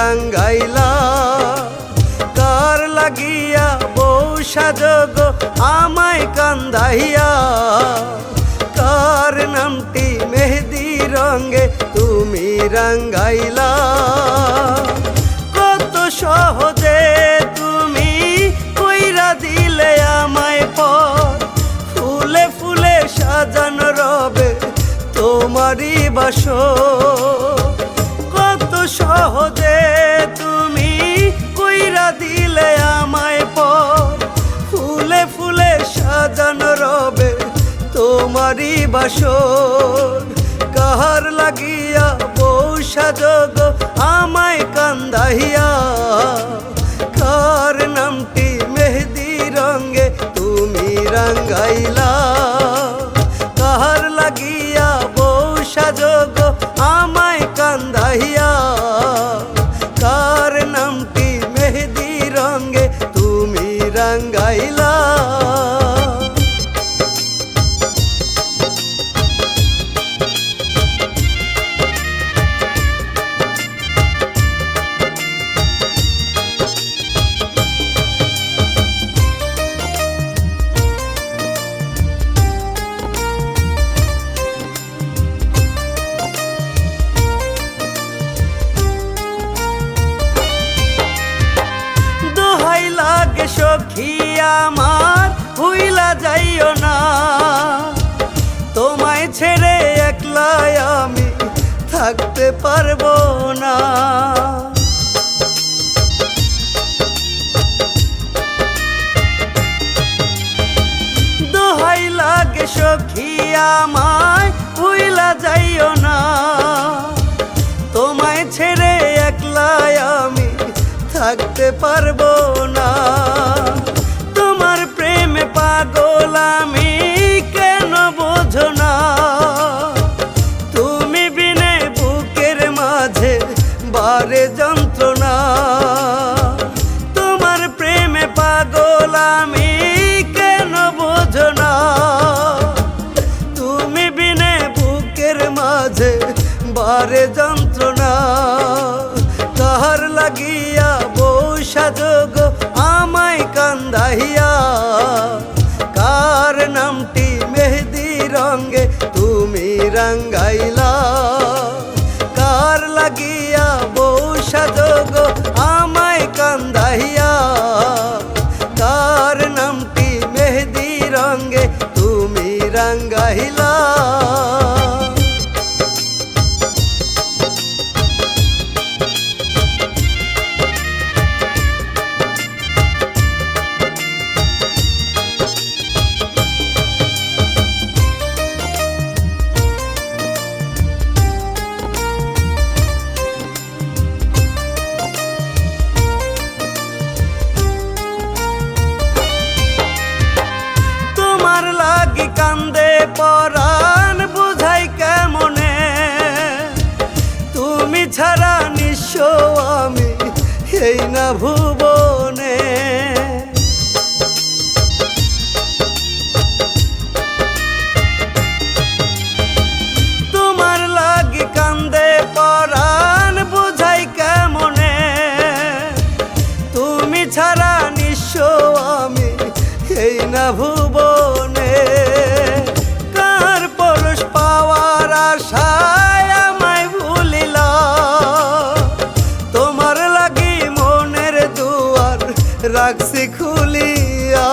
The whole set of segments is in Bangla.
রাঙ্গাইলা। কার লাগিয়া বউ সাজগ আমায় কান্দাইয়া। কার নামটি মেহেদি রঙে তুমি রাঙ্গাইলা। কত সহজে তুমি কইরা দিলে আমায় পর ফুলে ফুলে সাজানো রবে তোমারই বাস কত সহজে কাহার লাগিয়া বউ সাজগ আমায় কান্দাহিয়া। কার নামটি রঙে তুমি রাঙ্গাইলা কাহার লাগিয়া বউ সাজগ আমায় কান্দাহিয়া। কার নামটি মেহেদি রঙে তুমি রাঙ্গাইলা আমার যাইও না। তোমায় ছেড়ে একলাই আমি থাকতে পারব না। দোহাই লাগে সখী আমায় হুইলা যাইও না। থাকতে পারব মাঝে বারে যন্ত্রণা তাহার লাগিয়া বউ সাজগ কান্দে পরাণ বুঝাই কেমনে? তুমি ছাড়া নিঃস্ব আমি এই না ভুবনে। তোমার তুমি ছাড়া নিঃস্ব আমি এই না ভুবনে। রাখছি খুলিয়া।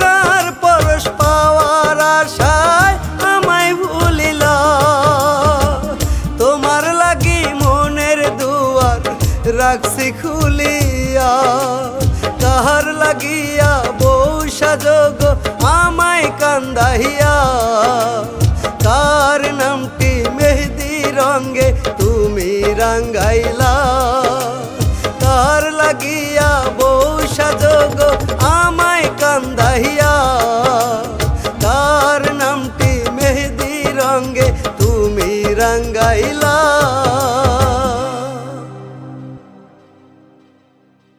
কার পরশ পাওয়ার আশায় আমায় ভুলিলা। তোমার লাগি মনের দুয়ার রাখছি খুলিয়া। কাহার লাগিয়া বউ সাজগ আমায় কান্দাহিয়া। কার নামটি মেহেদি রঙে তুমি রাঙ্গাইলা